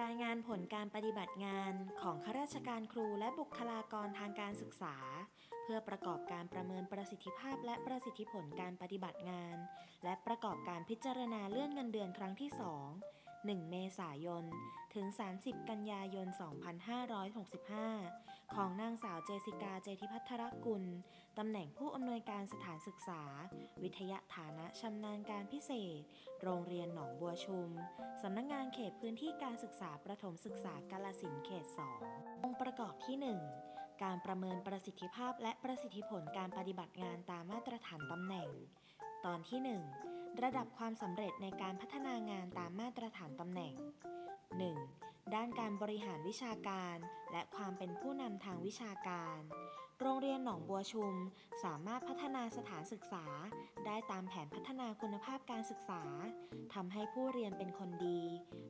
รายงานผลการปฏิบัติงานของข้าราชการครูและบุคลากรทางการศึกษา เพื่อประกอบการประเมินประสิทธิภาพและประสิทธิผลการปฏิบัติงาน และประกอบการพิจารณาเลื่อนเงินเดือนครั้งที่ 2 1 เมษายน ถึง 30 กันยายน 2565 ของนางสาวเจสิกาเจธิพัทรกุล ตำแหน่งผู้อำนวยการสถานศึกษา วิทยาฐานะชำนาญการพิเศษ โรงเรียนหนองบัวชุม สำนักงงานเขตพื้นที่การศึกษาประถมศึกษากาลสินเขต 2 องค์ประกอบที่ 1 การประเมินประสิทธิภาพและประสิทธิผลการปฏิบัติงานตามมาตรฐานตำแหน่ง ตอนที่ 1 ระดับความสำเร็จในการพัฒนางานตามมาตรฐานตำแหน่ง 1. ด้านการบริหารวิชาการ และความเป็นผู้นำทางวิชาการ โรงเรียนหนองบัวชุม สามารถพัฒนาสถานศึกษา ได้ตามแผนพัฒนาคุณภาพการศึกษาทำให้ผู้เรียนเป็นคนดี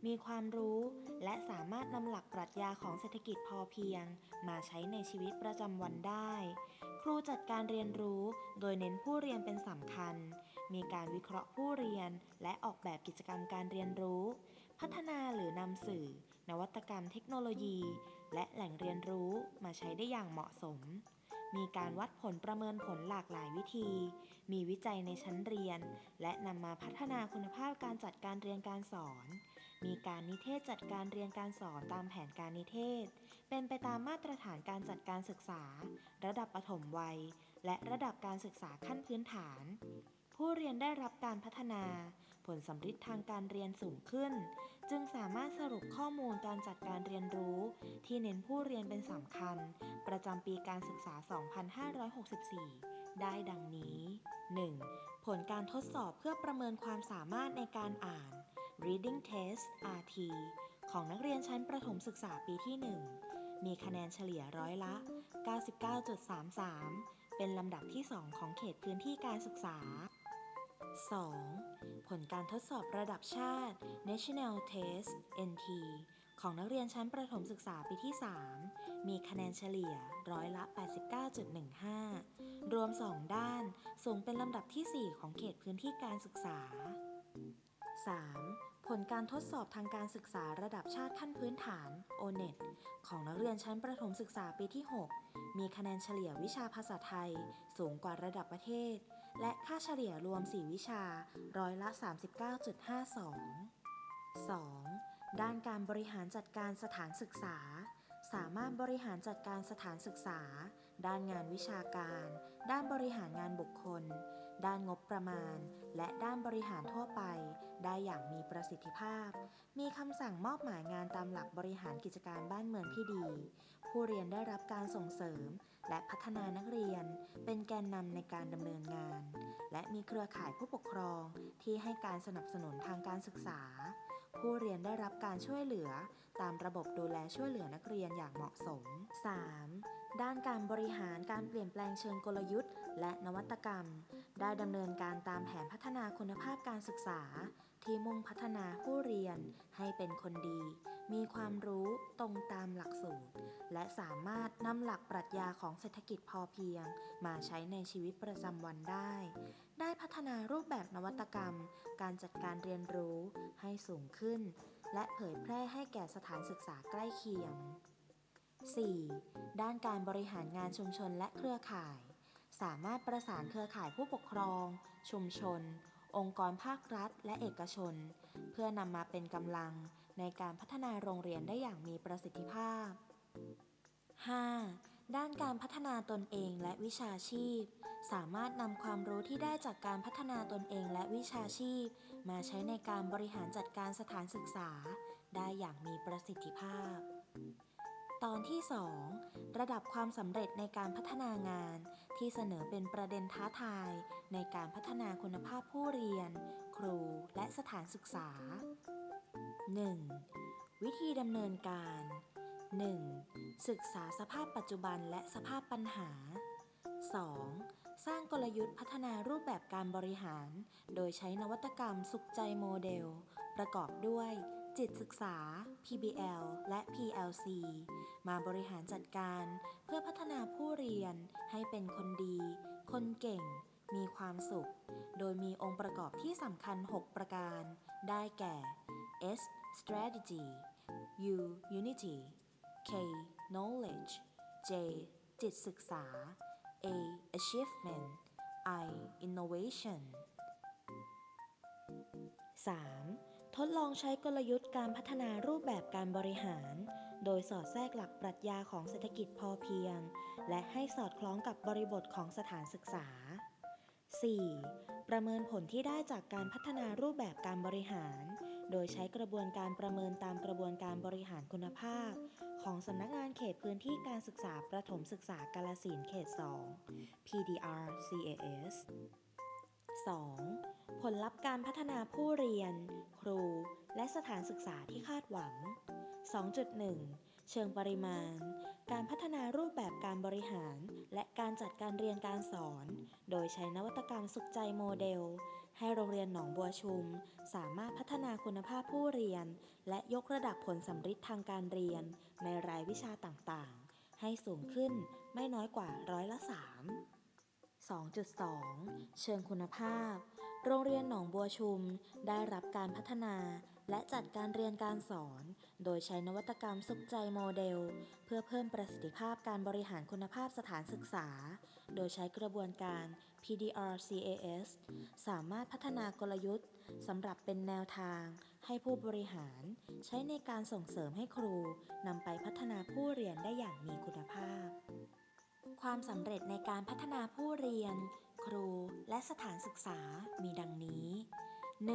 มีความรู้ และสามารถนำหลักปรัชญาของเศรษฐกิจพอเพียง มาใช้ในชีวิตประจำวันได้ ครูจัดการเรียนรู้ โดยเน้นผู้เรียนเป็นสำคัญ มีการวิเคราะห์ผู้เรียน และออกแบบกิจกรรมการเรียนรู้ พัฒนาหรือนำสื่อ นวัตกรรมเทคโนโลยี และแหล่งเรียนรู้มาใช้ได้อย่างเหมาะสม มีการวัดผลประเมินผลหลากหลายวิธี มีวิจัยในชั้นเรียน และนำมาพัฒนาคุณภาพการจัดการเรียนการสอน มีการนิเทศจัดการเรียนการสอนตามแผนการนิเทศ เป็นไปตามมาตรฐานการจัดการศึกษา ระดับปฐมวัย และระดับการศึกษาขั้นพื้นฐานผู้เรียนได้รับการพัฒนา ผลสำฤทธิ์ทางการเรียนสูงขึ้น จึงสามารถสรุปข้อมูลการจัดการเรียนรู้ ที่เน้นผู้เรียนเป็นสำคัญ ประจำปีการศึกษา 2564 ได้ดังนี้ 1. ผลการทดสอบเพื่อประเมินความสามารถในการอ่าน Reading Test RT ของนักเรียนชั้นประถมศึกษาปีที่ 1 มีคะแนนเฉลี่ยร้อยละ 99.33 เป็นลำดับที่ 2 ของเขตพื้นที่การศึกษา 2. ผลการทดสอบระดับชาติ National Test NT ของนักเรียนชั้นประถมศึกษาปีที่ 3 มีคะแนนเฉลี่ยร้อยละ 89.15 รวม 2 ด้าน สูงเป็นลำดับที่ 4 ของเขตพื้นที่การศึกษา 3. ผลการทดสอบทางการศึกษาระดับชาติขั้นพื้นฐาน ONET ของนักเรียนชั้นประถมศึกษาปีที่ 6 มีคะแนนเฉลี่ยวิชาภาษาไทย สูงกว่าระดับประเทศ และค่าเฉลี่ยรวม 4 วิชาร้อยละ 39.52 2. ด้านการบริหารจัดการสถานศึกษา สามารถบริหารจัดการสถานศึกษา ด้านงานวิชาการ ด้านบริหารงานบุคคล ด้านงบประมาณ และด้านบริหารทั่วไป ได้อย่างมีประสิทธิภาพ มีคำสั่งมอบหมายงานตามหลักบริหารกิจการบ้านเมืองที่ดี ผู้เรียนได้รับการส่งเสริม และพัฒนานักเรียน เป็นแกนนำในการดำเนินงาน และมีเครือข่ายผู้ปกครองที่ให้การสนับสนุนทางการศึกษา ผู้เรียนได้รับการช่วยเหลือ ตามระบบดูแลช่วยเหลือนักเรียนอย่างเหมาะสม 3. ด้านการบริหารการเปลี่ยนแปลงเชิงกลยุทธ์ และนวัตกรรม ได้ดำเนินการตามแผนพัฒนาคุณภาพการศึกษา ที่มุ่งพัฒนาผู้เรียนให้เป็นคนดี มีความรู้ตรงตามหลักสูตร และสามารถนำหลักปรัชญาของเศรษฐกิจพอเพียง มาใช้ในชีวิตประจำวันได้ ได้พัฒนารูปแบบนวัตกรรม การจัดการเรียนรู้ให้สูงขึ้น และเผยแพร่ให้แก่สถานศึกษาใกล้เคียง 4. ด้านการบริหารงานชุมชนและเครือข่าย สามารถประสานเครือข่ายผู้ปกครอง ชุมชน องค์กรภาครัฐและเอกชน เพื่อนำมาเป็นกำลังในการพัฒนาโรงเรียนได้อย่างมีประสิทธิภาพ 5. ด้านการพัฒนาตนเองและวิชาชีพ สามารถนำความรู้ที่ได้จากการพัฒนาตนเองและวิชาชีพ มาใช้ในการบริหารจัดการสถานศึกษา ได้อย่างมีประสิทธิภาพ ตอนที่ 2 ระดับความสำเร็จในการพัฒนางาน ที่เสนอเป็นประเด็นท้าทาย ในการพัฒนาคุณภาพผู้เรียน ครูและสถานศึกษา 1. วิธีดำเนินการ 1. ศึกษาสภาพปัจจุบันและสภาพปัญหา 2. สร้างกลยุทธ์พัฒนารูปแบบการบริหาร โดยใช้นวัตกรรมสุขใจโมเดล ประกอบด้วย จิตศึกษา PBL และ PLC มาบริหารจัดการ เพื่อพัฒนาผู้เรียนให้เป็นคนดี คนเก่ง มีความสุข โดยมีองค์ประกอบที่สำคัญ 6 ประการ ได้แก่ S strategy U Unity K Knowledge J จิตศึกษา A Achievement I Innovation 3. ทดลองใช้กลยุทธ์การพัฒนารูปแบบการบริหาร โดยสอดแทรกหลักปรัชญาของเศรษฐกิจพอเพียง และให้สอดคล้องกับบริบทของสถานศึกษา 4. ประเมินผลที่ได้จากการพัฒนารูปแบบการบริหาร โดยใช้กระบวนการประเมินตามกระบวนการบริหารคุณภาพ ของสำนักงานเขตพื้นที่การศึกษาประถมศึกษากาลสินเขต 2 PDR CAS 2. ผลลัพธ์การพัฒนาผู้เรียน ครู และสถานศึกษาที่คาดหวัง 2.1 เชิงปริมาณ การพัฒนารูปแบบการบริหาร และการจัดการเรียนการสอน โดยใช้นวัตกรรมสุขใจโมเดล ให้โรงเรียนหนองบัวชุม สามารถพัฒนาคุณภาพผู้เรียน และยกระดับผลสำฤทธิ์ทางการเรียน ในรายวิชาต่างๆ ให้สูงขึ้นไม่น้อยกว่าร้อยละ 3 2.2 เชิงคุณภาพ โรงเรียนหนองบัวชุมได้รับการพัฒนาและจัดการเรียนการสอน โดยใช้นวัตกรรมสุขใจโมเดล เพื่อเพิ่มประสิทธิภาพการบริหารคุณภาพสถานศึกษา โดยใช้กระบวนการ PDR CAS สามารถพัฒนากลยุทธ์สำหรับเป็นแนวทาง ให้ผู้บริหาร ใช้ในการส่งเสริมให้ครูนำไปพัฒนาผู้เรียนได้อย่างมีคุณภาพ ความสำเร็จในการพัฒนาผู้เรียน ครูและสถานศึกษามีดังนี้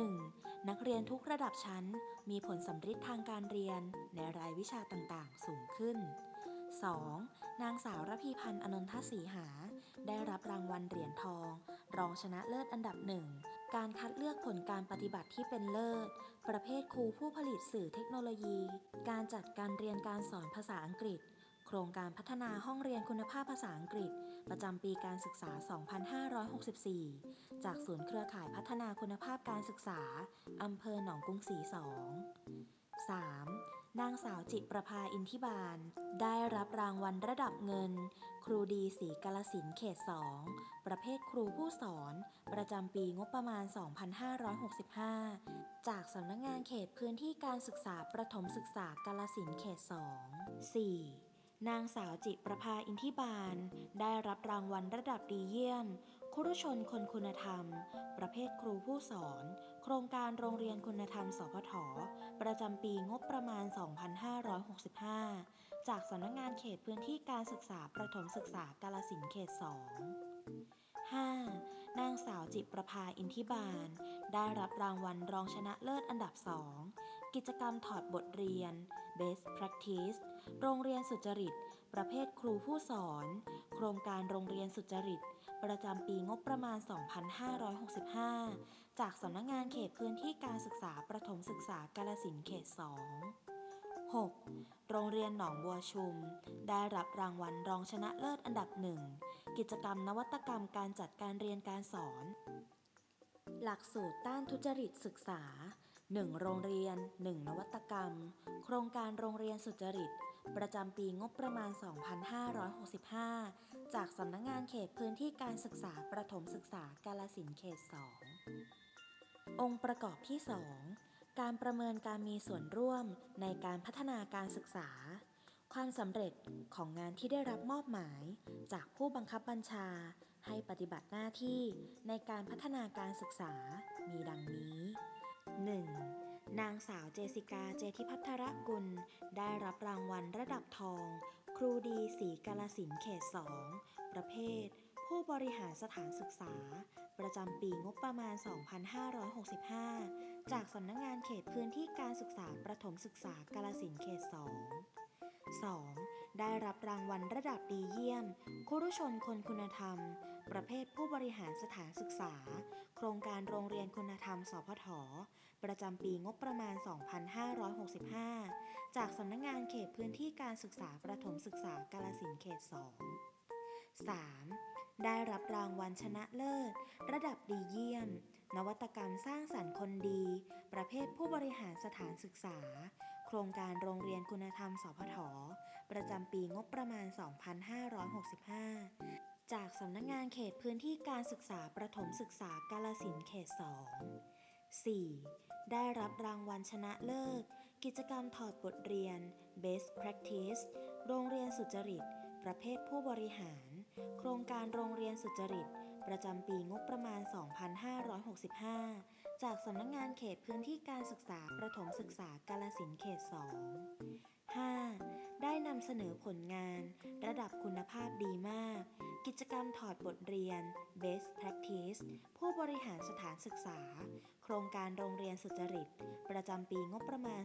1. นักเรียนทุกระดับชั้นมีผลสำฤทธิ์ทางการเรียนในรายวิชาต่างๆ สูงขึ้น 2. นางสาวระพีพันธ์อนนทศรีหา ได้รับรางวัลเหรียญทอง รองชนะเลิศอันดับหนึ่ง การคัดเลือกผลการปฏิบัติที่เป็นเลิศ ประเภทครูผู้ผลิตสื่อเทคโนโลยี การจัดการเรียนการสอนภาษาอังกฤษ โครงการพัฒนาห้องเรียนคุณภาพภาษาอังกฤษ ประจำปีการศึกษา 2564 จากศูนย์เครือข่ายพัฒนาคุณภาพการศึกษา อำเภอหนองกรุงศรี2 3. นางสาวจิประภาอินทิบาล ได้รับรางวัลระดับเงิน ครูดีศรีกาลสินเขต 2 ประเภทครูผู้สอน ประจำปีงบประมาณ 2565 จากสำนักงานเขตพื้นที่การศึกษาประถมศึกษากาลสินเขต 2 4. นางสาวจิประภาอินทิบาล ได้รับรางวัลระดับดีเยี่ยม ครุชนคนคุณธรรม ประเภทครูผู้สอน โครงการโรงเรียนคุณธรรม สพท ประจำปีงบประมาณ 2565 จากสำนักงานเขตพื้นที่การศึกษาประถมศึกษากาลสินเขต 2 5. นางสาวจิประภาอินทิบาล ได้รับรางวัลรองชนะเลิศอันดับ2กิจกรรมถอดบทเรียน Best Practice โรงเรียนสุจริต ประเภทครูผู้สอน โครงการโรงเรียนสุจริต ประจำปีงบประมาณ 2565 จากสำนักงานเขตพื้นที่การศึกษาประถมศึกษากาลสินเขต 2 6. โรงเรียนหนองบัวชุม ได้รับรางวัลรองชนะเลิศอันดับหนึ่ง กิจกรรมนวัตกรรมการจัดการเรียนการสอน หลักสูตรต้านทุจริตศึกษา 1 โรงเรียน 1 นวัตกรรม โครงการโรงเรียนสุจริต ประจำปีงบประมาณ 2565 จากสำนักงานเขตพื้นที่การศึกษาประถมศึกษากาลสินเขต 2 องค์ประกอบที่ 2 การประเมินการมีส่วนร่วมในการพัฒนาการศึกษา ความสำเร็จของงานที่ได้รับมอบหมาย จากผู้บังคับบัญชา ให้ปฏิบัติหน้าที่ในการพัฒนาการศึกษามีดังนี้ 1. นางสาวเจสิกาเจทิพัทรกุล ได้รับรางวัลระดับทอง ครูดีศรีกาลสินเขต2ประเภท ผู้บริหารสถานศึกษา ประจำปีงบประมาณ 2565 จากสำนักงานเขตพื้นที่การศึกษาประถมศึกษากาลสินเขต2 2. ได้รับรางวัลระดับดีเยี่ยมครุชนคนคุณธรรม ประเภทผู้บริหารสถานศึกษา โครงการโรงเรียนคุณธรรม สพท ประจำปีงบประมาณ 2565 จากสำนักงานเขตพื้นที่การศึกษาประถมศึกษากาลสินเขต 2 3. ได้รับรางวัลชนะเลิศ ระดับดีเยี่ยม นวัตกรรมสร้างสรรค์คนดี ประเภทผู้บริหารสถานศึกษา โครงการโรงเรียนคุณธรรมสพทประจำปีงบประมาณ 2565 จากสำนักงานเขตพื้นที่การศึกษาประถมศึกษากาลสินเขต 2 4. ได้รับรางวัลชนะเลิศ กิจกรรมถอดบทเรียน Best Practice โรงเรียนสุจริต ประเภทผู้บริหาร โครงการโรงเรียนสุจริต ประจำปีงบประมาณ 2565 จากสำนักงงานเขตพื้นที่การศึกษาประถมศึกษากาลสินเขต 2 5. ได้นำเสนอผลงาน ระดับคุณภาพดีมาก กิจกรรมถอดบทเรียน Best Practice ผู้บริหารสถานศึกษา โครงการโรงเรียนสุจริต ประจำปีงบประมาณ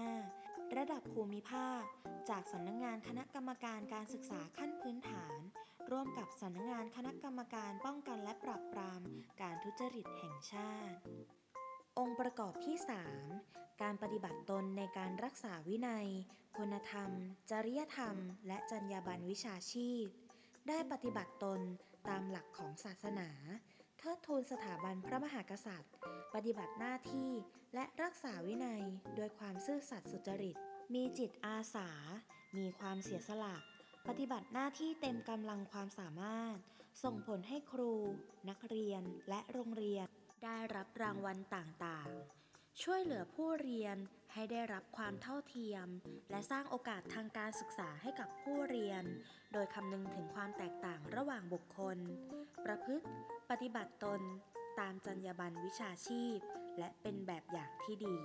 2565 ระดับภูมิภาค จากสำนักงงานคณะกรรมการการศึกษาขั้นพื้นฐาน ร่วมกับสำนักงงานคณะกรรมการป้องกันและปราบปรามการทุจริตแห่งชาติ องค์ประกอบที่ 3 การปฏิบัติตนในการรักษาวินัย คุณธรรม จริยธรรม และจรรยาบรรณวิชาชีพ ได้ปฏิบัติตนตามหลักของศาสนาเทิดทูนสถาบันพระมหากษัตริย์ ปฏิบัติหน้าที่และรักษาวินัยโดยความซื่อสัตย์สุจริต มีจิตอาสา มีความเสียสละ ปฏิบัติหน้าที่เต็มกำลังความสามารถ ส่งผลให้ครู นักเรียนและโรงเรียน ได้รับรางวัลต่างๆ ช่วยเหลือผู้เรียนให้ได้รับความเท่าเทียม และสร้างโอกาสทางการศึกษาให้กับผู้เรียน โดยคำนึงถึงความแตกต่างระหว่างบุคคล ประพฤติ ปฏิบัติตน ตามจรรยาบรรณวิชาชีพ และเป็นแบบอย่างที่ดี